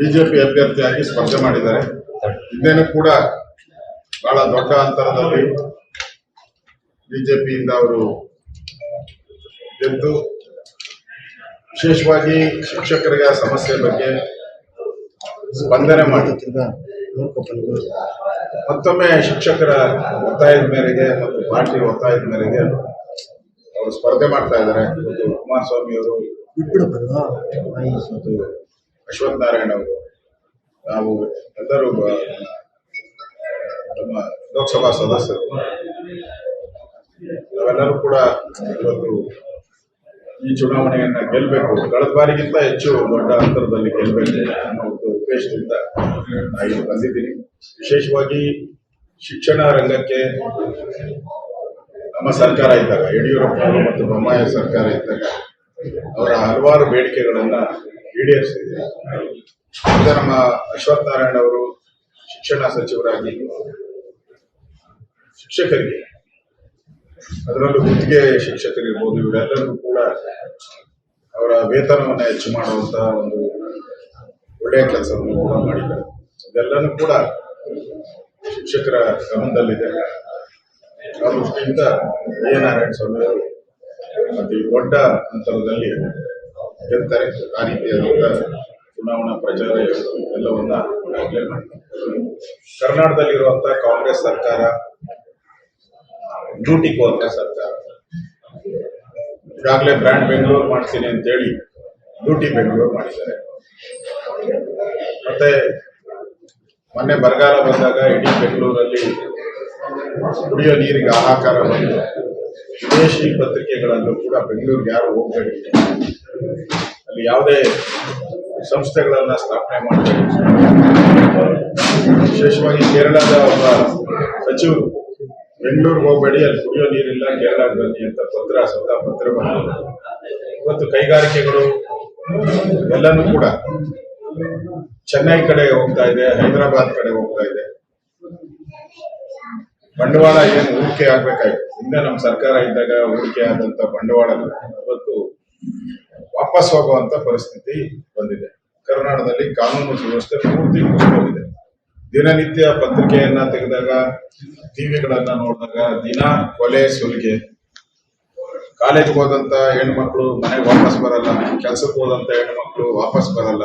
BJP ಅಭ್ಯರ್ಥಿಯಾಗಿ ಸ್ಪರ್ಧೆ ಮಾಡಿದ್ದಾರೆ. ಇದೇನು ಕೂಡ ಬಹಳ ದೊಡ್ಡ ಅಂತರದಲ್ಲಿ ಬಿಜೆಪಿಯಿಂದ ಅವರು ಗೆದ್ದು ವಿಶೇಷವಾಗಿ ಶಿಕ್ಷಕರಿಗೆ ಆ ಸಮಸ್ಯೆ ಬಗ್ಗೆ ಸ್ಪಂದನೆ ಮಾಡುತ್ತಿದ್ದ ಮತ್ತೊಮ್ಮೆ ಶಿಕ್ಷಕರ ಒತ್ತಾಯದ ಮೇರೆಗೆ ಮತ್ತು ಪಾರ್ಟಿ ಒತ್ತಾಯದ ಮೇರೆಗೆ ಅವರು ಸ್ಪರ್ಧೆ ಮಾಡ್ತಾ ಇದ್ದಾರೆ. ಕುಮಾರಸ್ವಾಮಿ ಅವರು ಅಶ್ವಥ್ ನಾರಾಯಣ ಅವರು. ನಾವು ಎಲ್ಲರೂ ನಮ್ಮ ಲೋಕಸಭಾ ಸದಸ್ಯರು. ನಾವೆಲ್ಲರೂ ಕೂಡ ಇವತ್ತು ಈ ಚುನಾವಣೆಯನ್ನ ಗೆಲ್ಲಬೇಕು ಕಳೆದ ಬಾರಿಗಿಂತ ಹೆಚ್ಚು ದೊಡ್ಡ ಅಂತರದಲ್ಲಿ ಗೆಲ್ಲಬೇಕು ಅನ್ನೋ ಒಂದು ಉದ್ದೇಶದಿಂದ ನಾನು ಇಲ್ಲಿ ಬಂದಿದ್ದೀನಿ. ವಿಶೇಷವಾಗಿ ಶಿಕ್ಷಣ ರಂಗಕ್ಕೆ ನಮ್ಮ ಸರ್ಕಾರ ಇದ್ದಾಗ, ಯಡಿಯೂರಪ್ಪ ಮತ್ತು ಬೊಮ್ಮಾಯಿ ಸರ್ಕಾರ ಇದ್ದಾಗ, ಅವರ ಹಲವಾರು ಬೇಡಿಕೆಗಳನ್ನ ಈಡೇರಿಸಿದೆ ಇದೆ. ನಮ್ಮ ಅಶ್ವಥ್ ನಾರಾಯಣ ಅವರು ಶಿಕ್ಷಣ ಸಚಿವರಾಗಿ ಶಿಕ್ಷಕರಿಗೆ, ಅದರಲ್ಲೂ ಗುತ್ತಿಗೆ ಶಿಕ್ಷಕರಿರ್ಬೋದು ಇವರೆಲ್ಲರೂ ಕೂಡ ಅವರ ವೇತನವನ್ನು ಹೆಚ್ಚು ಮಾಡುವಂತಹ ಒಂದು ಒಳ್ಳೆಯ ಕೆಲಸವನ್ನು ಕೂಡ ಮಾಡಿದ್ದಾರೆ. ಇದೆಲ್ಲನೂ ಕೂಡ ಶಿಕ್ಷಕರ ಗಮನದಲ್ಲಿದೆ. ಆ ದೃಷ್ಟಿಯಿಂದ ಎ ನಾರಾಯಣ ಸ್ವಾಮಿ ಅವರು ಮತ್ತು ದೊಡ್ಡ ಅಂತರದಲ್ಲಿ ಗೆಲ್ತಾರೆ ಆ ರೀತಿಯಾದಂಥ ಚುನಾವಣಾ ಪ್ರಚಾರ ಎಲ್ಲವನ್ನ ಈಗಾಗಲೇ ಮಾಡಿದ್ದಾರೆ ಕಾಂಗ್ರೆಸ್ ಸರ್ಕಾರ ಡ್ಯೂಟಿ ಹೋದ ಸರ್ಕಾರ. ಈಗಾಗಲೇ ಬ್ರ್ಯಾಂಡ್ ಬೆಂಗಳೂರು ಮಾಡ್ತೀನಿ ಅಂತೇಳಿ ಡ್ಯೂಟಿ ಬೆಂಗಳೂರು ಮಾಡಿದ್ದಾರೆ. ಮತ್ತೆ ಮೊನ್ನೆ ಬರಗಾಲ ಬಂದಾಗ ಇಡೀ ಬೆಂಗಳೂರಲ್ಲಿ ಕುಡಿಯೋ ನೀರಿಗೆ ಹಾಹಾಕಾರ ಬಂದು ವಿದೇಶಿ ಪತ್ರಿಕೆಗಳಲ್ಲೂ ಕೂಡ ಬೆಂಗಳೂರಿಗೆ ಯಾರು ಹೋಗಬೇಡಿ. ಅಲ್ಲಿ ಯಾವುದೇ ಸಂಸ್ಥೆಗಳನ್ನ ಸ್ಥಾಪನೆ ಮಾಡಬೇಡಿ. ವಿಶೇಷವಾಗಿ ಕೇರಳದ ಒಬ್ಬ ಸಚಿವರು ಬೆಂಗಳೂರಿಗೆ ಹೋಗಬೇಡಿ, ಅಲ್ಲಿ ಕುಡಿಯೋ ನೀರಿಲ್ಲ ಕೇರಳಕ್ಕೆ ಅಂತ ಪತ್ರ ಸ್ವತಃ ಪತ್ರ ಇವತ್ತು ಕೈಗಾರಿಕೆಗಳು ಎಲ್ಲನೂ ಕೂಡ ಚೆನ್ನೈ ಕಡೆ ಹೋಗ್ತಾ ಇದೆ, ಹೈದರಾಬಾದ್ ಕಡೆ ಹೋಗ್ತಾ ಇದೆ. ಬಂಡವಾಳ ಏನು ಹೂಡಿಕೆ ಆಗ್ಬೇಕಾಯ್ತು? ಹಿಂದೆ ನಮ್ಮ ಸರ್ಕಾರ ಇದ್ದಾಗ ಹೂಡಿಕೆ ಆದಂತ ಬಂಡವಾಳ ಇವತ್ತು ವಾಪಸ್ ಹೋಗುವಂತ ಪರಿಸ್ಥಿತಿ ಬಂದಿದೆ. ಕರ್ನಾಟಕದಲ್ಲಿ ಕಾನೂನು ಸುವ್ಯವಸ್ಥೆ ಪೂರ್ತಿ ಕುಸಿದೋಗಿದೆ ದಿನನಿತ್ಯ ಪತ್ರಿಕೆಯನ್ನ ತೆಗೆದಾಗ ಟಿವಿಗಳನ್ನ ನೋಡಿದಾಗ, ದಿನ ಕೊಲೆ ಸುಲಿಗೆ. ಕಾಲೇಜ್ಗೆ ಹೋದಂತ ಹೆಣ್ಮಕ್ಳು ಮನೆಗೆ ವಾಪಸ್ ಬರಲ್ಲ, ಕೆಲ್ಸಕ್ಕೆ ಹೋದಂತ ಹೆಣ್ಮಕ್ಳು ವಾಪಸ್ ಬರಲ್ಲ.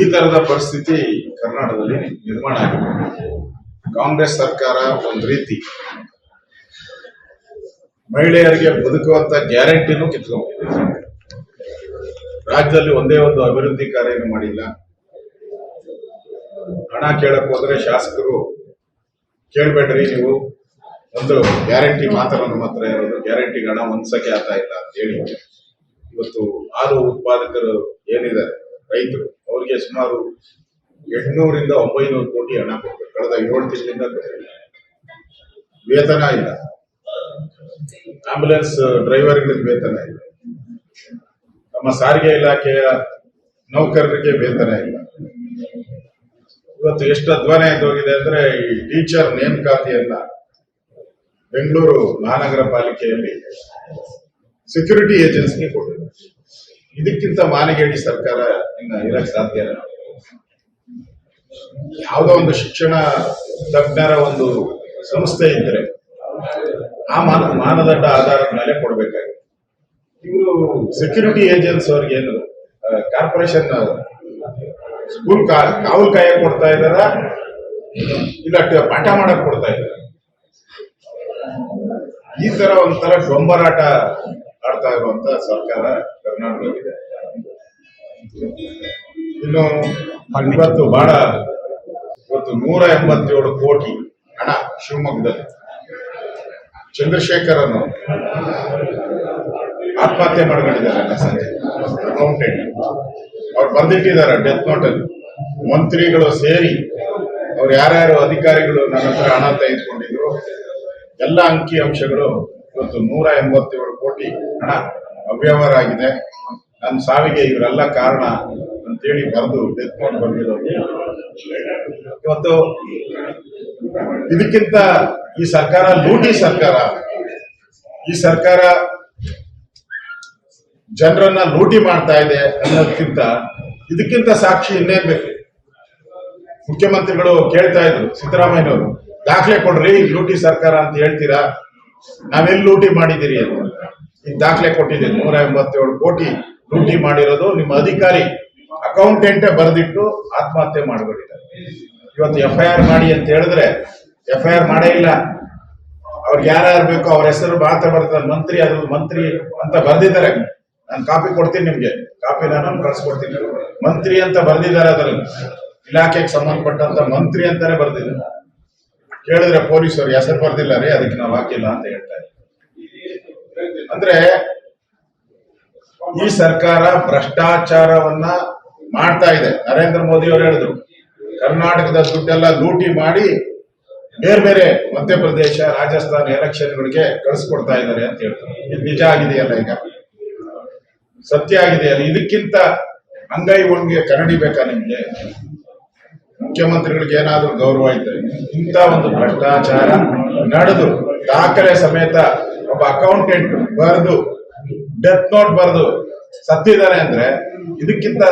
ಈ ತರದ ಪರಿಸ್ಥಿತಿ ಕರ್ನಾಟಕದಲ್ಲಿ ನಿರ್ಮಾಣ ಆಗಿದೆ. ಕಾಂಗ್ರೆಸ್ ಸರ್ಕಾರ ಒಂದ್ ರೀತಿ ಮಹಿಳೆಯರಿಗೆ ಬದುಕುವಂತ ಗ್ಯಾರಂಟಿನೂ ಕಿತ್ಕೊಂಡಿದೆ ರಾಜ್ಯದಲ್ಲಿ ಒಂದೇ ಒಂದು ಅಭಿವೃದ್ಧಿ ಕಾರ್ಯನೂ ಮಾಡಿಲ್ಲ. ಹಣ ಕೇಳಕ್ ಹೋದ್ರೆ ಶಾಸಕರು ಕೇಳ್ಬೇಡ್ರಿ ನೀವು. ಒಂದು ಗ್ಯಾರಂಟಿ ಮಾತ್ರ ನಮ್ಮ ಹತ್ರ ಇರೋದು. ಗ್ಯಾರಂಟಿ ಹಣ ಒಂದ್ಸಕೆ ಆಗ್ತಾ ಇಲ್ಲ ಅಂತ ಹೇಳಿ. ಇವತ್ತು ಹಾಲು ಉತ್ಪಾದಕರು ಏನಿದ್ದಾರೆ? ರೈತರು. ಅವರಿಗೆ ಸುಮಾರು ಎಂಟ್ನೂರಿಂದ ಒಂಬೈನೂರು ಕೋಟಿ ಹಣ ಕೊಡ್ಬೇಕು ಕಳೆದ ಏಳು ತಿಂಗಳಿಂದ. ವೇತನ ಇಲ್ಲ. ಆಂಬ್ಯುಲೆನ್ಸ್ ಡ್ರೈವರ್ಗಳಿಗೆ ವೇತನ ಇಲ್ಲ. ನಮ್ಮ ಸಾರಿಗೆ ಇಲಾಖೆಯ ನೌಕರರಿಗೆ ವೇತನ ಇಲ್ಲ. ಇವತ್ತು ಎಷ್ಟು ಅಧ್ವಾನ ಹೋಗಿದೆ ಅಂದ್ರೆ ಈ ಟೀಚರ್ ನೇಮಕಾತಿಯನ್ನ ಬೆಂಗಳೂರು ಮಹಾನಗರ ಪಾಲಿಕೆಯಲ್ಲಿ ಸೆಕ್ಯೂರಿಟಿ ಏಜೆನ್ಸಿಗೆ ಕೊಟ್ಟಿದೆ ಇದಕ್ಕಿಂತ ಮಾನಗೇಡಿ ಸರ್ಕಾರ ಇನ್ನ ಇರಕ್ ಸಾಧ್ಯ ಇಲ್ಲ. ಯಾವುದೋ ಒಂದು ಶಿಕ್ಷಣ ತಜ್ಞರ ಒಂದು ಸಂಸ್ಥೆ ಇದ್ರೆ ಆ ಮಾನ, ಮಾನದಂಡ ಆಧಾರದ ಮೇಲೆ ಕೊಡ್ಬೇಕಾಗಿತ್ತು ಇವರು ಸೆಕ್ಯೂರಿಟಿ ಏಜೆನ್ಸ್ ಅವ್ರಿಗೆ ಏನು ಕಾರ್ಪೊರೇಷನ್ ಸ್ಕೂಲ್ ಕಾವಲ್ ಕಾಯಕ್ ಕೊಡ್ತಾ ಇದ್ದಾರ? ಇಲ್ಲ ಪಾಠ ಮಾಡಕ್ ಕೊಡ್ತಾ ಇದ್ದಾರೆ? ಈ ತರ ಒಂಥರ ಡೊಂಬರಾಟ ಆಡ್ತಾ ಇರುವಂತ ಸರ್ಕಾರ ಕರ್ನಾಟಕದಲ್ಲಿದೆ. ಇನ್ನು ಇವತ್ತು ಬಹಳ ಇವತ್ತು ನೂರ ಎಂಬತ್ತೇಳು ಕೋಟಿ ಹಣ ಶಿವಮೊಗ್ಗದಲ್ಲಿ. ಚಂದ್ರಶೇಖರನ್ನು ಆತ್ಮಹತ್ಯೆ ಮಾಡ್ಕೊಂಡಿದ್ದಾರೆ ಸಂಜೆ. ಅಕೌಂಟೆಂಟ್ ಅವ್ರು ಬಂದಿಟ್ಟಿದ್ದಾರೆ ಡೆತ್ ನೋಟ್ ಅಲ್ಲಿ ಮಂತ್ರಿಗಳು ಸೇರಿ ಅವ್ರು ಯಾರ್ಯಾರು ಅಧಿಕಾರಿಗಳು ನನ್ನ ಹತ್ರ ಹಣ ತೆಗೆದುಕೊಂಡಿದ್ರು, ಎಲ್ಲ ಅಂಕಿ ಅಂಶಗಳು ಇವತ್ತು ನೂರ ಎಂಬತ್ತೇಳು ಕೋಟಿ ಹಣ ಅವ್ಯವಹಾರ ಆಗಿದೆ. ನನ್ನ ಸಾವಿಗೆ ಇವರೆಲ್ಲ ಕಾರಣ ಅಂತೇಳಿ ಬರೆದು ಡೆತ್ ಮಾಡಿ ಬಂದಿರೋದು. ಇವತ್ತು ಇದಕ್ಕಿಂತ ಈ ಸರ್ಕಾರ ಲೂಟಿ ಸರ್ಕಾರ, ಈ ಸರ್ಕಾರ ಜನರನ್ನ ಲೂಟಿ ಮಾಡ್ತಾ ಇದೆ ಅನ್ನೋದಕ್ಕಿಂತ ಇದಕ್ಕಿಂತ ಸಾಕ್ಷಿ ಇನ್ನೇನ್ ಬೇಕು? ಮುಖ್ಯಮಂತ್ರಿಗಳು ಕೇಳ್ತಾ ಇದ್ರು, ಸಿದ್ದರಾಮಯ್ಯನವರು, ದಾಖಲೆ ಕೊಡ್ರಿ ಲೂಟಿ ಸರ್ಕಾರ ಅಂತ ಹೇಳ್ತೀರಾ? ನಾವೆಲ್ಲಿ ಲೂಟಿ ಮಾಡಿದ್ದೀರಿ ಅಂತ. ಈಗ ದಾಖಲೆ ಕೊಟ್ಟಿದ್ದೀನಿ ನೂರ ಎಂಬತ್ತೇಳು ಕೋಟಿ ಲೂಟಿ ಮಾಡಿರೋದು ನಿಮ್ಮ ಅಧಿಕಾರಿ. ಅಕೌಂಟೆಂಟೇ ಬರೆದಿಟ್ಟು ಆತ್ಮಹತ್ಯೆ ಮಾಡ್ಬಿಟ್ಟಿದ್ದಾರೆ. ಇವತ್ತು ಎಫ್ ಐ ಆರ್ ಮಾಡಿ ಅಂತ ಹೇಳಿದ್ರೆ ಎಫ್ ಐ ಆರ್ ಮಾಡೇ ಇಲ್ಲ. ಅವ್ರಿಗೆ ಯಾರ್ಯಾರು ಬೇಕೋ ಅವ್ರ ಹೆಸರು ಮಾತ್ರ ಬರ್ತಾರೆ ಮಂತ್ರಿ, ಅದು ಮಂತ್ರಿ ಅಂತ ಬರ್ದಿದ್ದಾರೆ. ನಾನು ಕಾಪಿ ಕೊಡ್ತೀನಿ ನಿಮ್ಗೆ. ಕಾಪಿ ನಾನು ಕಳ್ಸಿಕೊಡ್ತೀನಿ. ಮಂತ್ರಿ ಅಂತ ಬರ್ದಿದ್ದಾರೆ ಅದರಲ್ಲಿ. ಇಲಾಖೆಗೆ ಸಂಬಂಧಪಟ್ಟಂತ ಮಂತ್ರಿ ಅಂತಾನೆ ಬರ್ದಿದ್ದಾರೆ. ಕೇಳಿದ್ರೆ ಪೊಲೀಸರು, ಹೆಸರು ಬರ್ದಿಲ್ಲ ರೀ, ಅದಕ್ಕೆ ನಾವು ಹಾಕಿಲ್ಲ ಅಂತ ಹೇಳ್ತಾರೆ ಅಂದ್ರೆ ಈ ಸರ್ಕಾರ ಭ್ರಷ್ಟಾಚಾರವನ್ನ ಮಾಡ್ತಾ ಇದೆ. ನರೇಂದ್ರ ಮೋದಿ ಅವರು ಹೇಳಿದ್ರು, ಕರ್ನಾಟಕದ ದುಡ್ಡೆಲ್ಲ ಲೂಟಿ ಮಾಡಿ ಬೇರೆ ಬೇರೆ ಮಧ್ಯಪ್ರದೇಶ, ರಾಜಸ್ಥಾನ ಎಲೆಕ್ಷನ್ಗಳಿಗೆ ಕಳಿಸ್ಕೊಡ್ತಾ ಇದ್ದಾರೆ ಅಂತ ಹೇಳ್ತಾರೆ. ಇದು ನಿಜ ಆಗಿದೆಯಲ್ಲ ಈಗ? ಸತ್ಯ ಆಗಿದೆಯಲ್ಲ ಇದಕ್ಕಿಂತ ಅಂಗೈ ಒಳಗೆ ಕನ್ನಡಿ ಬೇಕಾ ನಿಮ್ಗೆ? ಮುಖ್ಯಮಂತ್ರಿಗಳಿಗೆ ಏನಾದ್ರೂ ಗೌರವ ಇದ್ರೆ, ಇಂಥ ಒಂದು ಭ್ರಷ್ಟಾಚಾರ ನಡೆದು, ದಾಖಲೆ ಸಮೇತ ಒಬ್ಬ ಅಕೌಂಟೆಂಟ್ ಬರೆದು ಡೆತ್ ನೋಟ್ ಬರೆದು ಸತ್ತಿದ್ದಾರೆ ಅಂದ್ರೆ ಇದಕ್ಕಿಂತ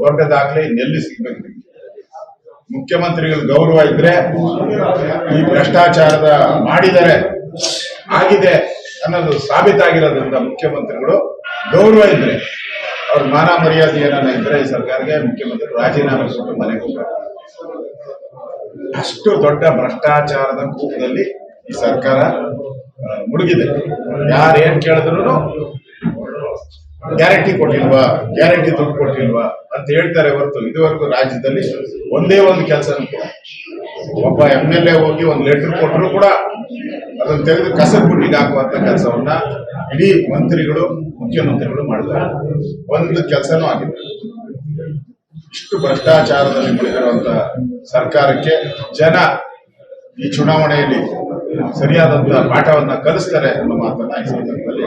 ದೊಡ್ಡ ದಾಖಲೆ ಇನ್ನೆಲ್ಲಿ ಸಿಗ್ಬೇಕು ಮುಖ್ಯಮಂತ್ರಿಗಳ ಗೌರವ ಇದ್ರೆ ಈ ಭ್ರಷ್ಟಾಚಾರದ ಮಾಡಿದರೆ ಆಗಿದೆ ಅನ್ನೋದು ಸಾಬೀತಾಗಿರೋದ್ರಿಂದ ಮುಖ್ಯಮಂತ್ರಿಗಳು ಗೌರವ ಇದ್ರೆ, ಅವ್ರ ಮಾನ ಮರ್ಯಾದೆ ಏನಾನ ಇದ್ರೆ ಈ ಸರ್ಕಾರಕ್ಕೆ ಮುಖ್ಯಮಂತ್ರಿ ರಾಜೀನಾಮೆ ಕೊಟ್ಟು ಮನೆಗೆ ಹೋಗ್ತಾರೆ. ಅಷ್ಟು ದೊಡ್ಡ ಭ್ರಷ್ಟಾಚಾರದ ಕೂಪದಲ್ಲಿ ಈ ಸರ್ಕಾರ ಮುಳುಗಿದೆ. ಯಾರು ಏನ್ ಕೇಳಿದ್ರು ಗ್ಯಾರಂಟಿ ಕೊಟ್ಟಿಲ್ವಾ? ಗ್ಯಾರಂಟಿ ದುಡ್ಡು ಕೊಟ್ಟಿಲ್ವಾ ಅಂತ ಹೇಳ್ತಾರೆ ಹೊರತು ಇದುವರೆಗೂ ರಾಜ್ಯದಲ್ಲಿ ಒಂದೇ ಒಂದು ಕೆಲಸ ಒಬ್ಬ ಎಂ ಎಲ್ ಎ ಹೋಗಿ ಒಂದು ಲೆಟರ್ ಕೊಟ್ಟರು ಕೂಡ ಅದನ್ನು ತೆಗೆದು ಕಸದ ಬುಟ್ಟಿಗೆ ಹಾಕುವಂತ ಕೆಲಸವನ್ನ ಇಡೀ ಮಂತ್ರಿಗಳು, ಮುಖ್ಯಮಂತ್ರಿಗಳು ಮಾಡ್ತಾರೆ. ಒಂದು ಕೆಲಸನೂ ಆಗಿದೆ ಇಷ್ಟು ಭ್ರಷ್ಟಾಚಾರದಲ್ಲಿ ಮುಳುಗಿರುವಂತ ಸರ್ಕಾರಕ್ಕೆ ಜನ ಈ ಚುನಾವಣೆಯಲ್ಲಿ ಸರಿಯಾದಂತ ಪಾಠವನ್ನ ಕಲಿಸ್ತಾರೆ ಅನ್ನೋ ಮಾತನ್ನ ಈ ಸಂದರ್ಭದಲ್ಲಿ